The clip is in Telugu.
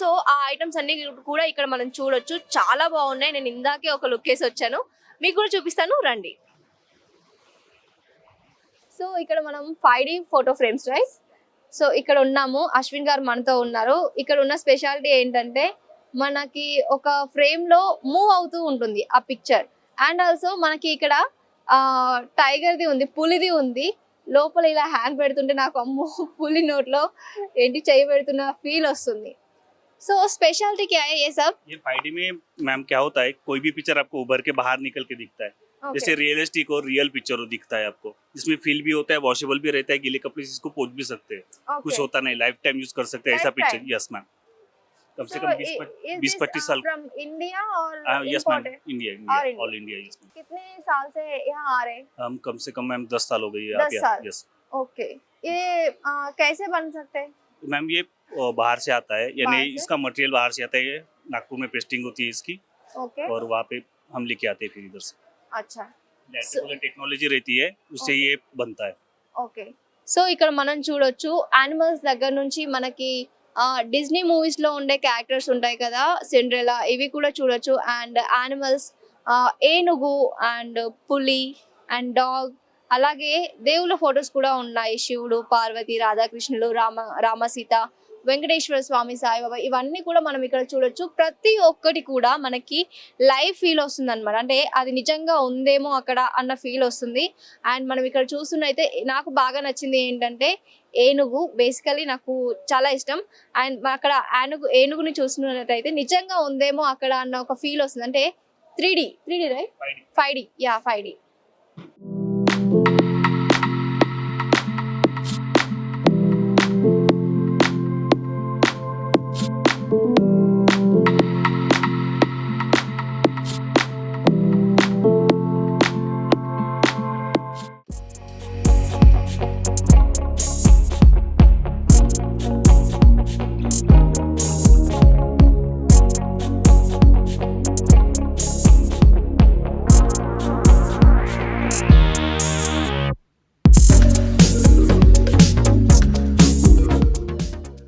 సో ఆ ఐటమ్స్ అన్ని కూడా ఇక్కడ మనం చూడొచ్చు. చాలా బాగున్నాయి. నేను ఇందాకే ఒక లుక్ వేసి వచ్చాను. మీకు కూడా చూపిస్తాను. రండి. సో ఇక్కడ మనం five D photo frames right so ఇక్కడ ఉన్నాము. అశ్విన్ గారు మనతో ఉన్నారు. ఇక్కడ ఉన్న స్పెషాలిటీ ఏంటంటే మనకి ఒక ఫ్రేమ్లో మూవ్ అవుతూ ఉంటుంది ఆ పిక్చర్ అండ్ ఆల్సో మనకి ఇక్కడ టైగర్ది ఉంది పులిది ఉంది. లోపల ఇలా హ్యాండ్ పెడుతుంటే నాకు అమ్మో పులి నోట్లో ఏంటి చేయి పెడుతున్న ఫీల్ వస్తుంది. सो so, स्पेशलिटी क्या है ये सब? ये फाइव डी में मैम क्या होता है कोई भी पिक्चर आपको उभर के बाहर निकल के दिखता है। Okay. जैसे रियलिस्टिक और रियल पिक्चर दिखता है आपको। इसमें फील भी होता है वॉशेबल भी रहता है गीले कपड़े इसको पोच भी सकते हैं। Okay. कुछ होता नहीं लाइफ टाइम यूज़ कर सकते हैं ऐसा पिक्चर यस मैम कम से कम बीस पच्चीस uh, साल। फ्रॉम इंडिया और yes ma'am India all India yes ma'am कितने साल से यहाँ आ रहे हैं? हम कम से कम मैम दस साल हो गई है ओके ये uh, कैसे बन सकते हैं? मैम ये बाहर से आता है यानी बाहर से? इसका मटेरियल बाहर से आता है ये नागपुर में पेस्टिंग होती है इसकी ओके और वहाँ पे हम लेके आते हैं फिर इधर से अच्छा टेक्नोलॉजी रहती है उससे Okay. ये बनता है ఓకే సో ఇక్కడ మనం చూడొచ్చు యానిమల్స్ దగ్గర నుంచి మనకి డిజ్నీ మూవీస్ లో ఉండే క్యారెక్టర్స్ ఉంటాయి కదా సిండ్రెలా ఇవి కూడా చూడొచ్చు అండ్ యానిమల్స్ ఏనుగు అండ్ పులి అండ్ డాగ్ అలాగే దేవుళ్ళ ఫొటోస్ కూడా ఉన్నాయి శివుడు పార్వతి రాధాకృష్ణులు రామ రామసీత వెంకటేశ్వర స్వామి సాయిబాబా ఇవన్నీ కూడా మనం ఇక్కడ చూడొచ్చు. ప్రతి ఒక్కటి కూడా మనకి లైవ్ ఫీల్ వస్తుంది అనమాట అంటే అది నిజంగా ఉందేమో అక్కడ అన్న ఫీల్ వస్తుంది. అండ్ మనం ఇక్కడ చూస్తున్నైతే నాకు బాగా నచ్చింది ఏంటంటే ఏనుగు. బేసికలీ నాకు చాలా ఇష్టం. అండ్ అక్కడ ఏనుగు ఏనుగుని చూస్తున్నట్టయితే నిజంగా ఉందేమో అక్కడ అన్న ఒక ఫీల్ వస్తుంది. అంటే three D three D right? Five D yeah five D.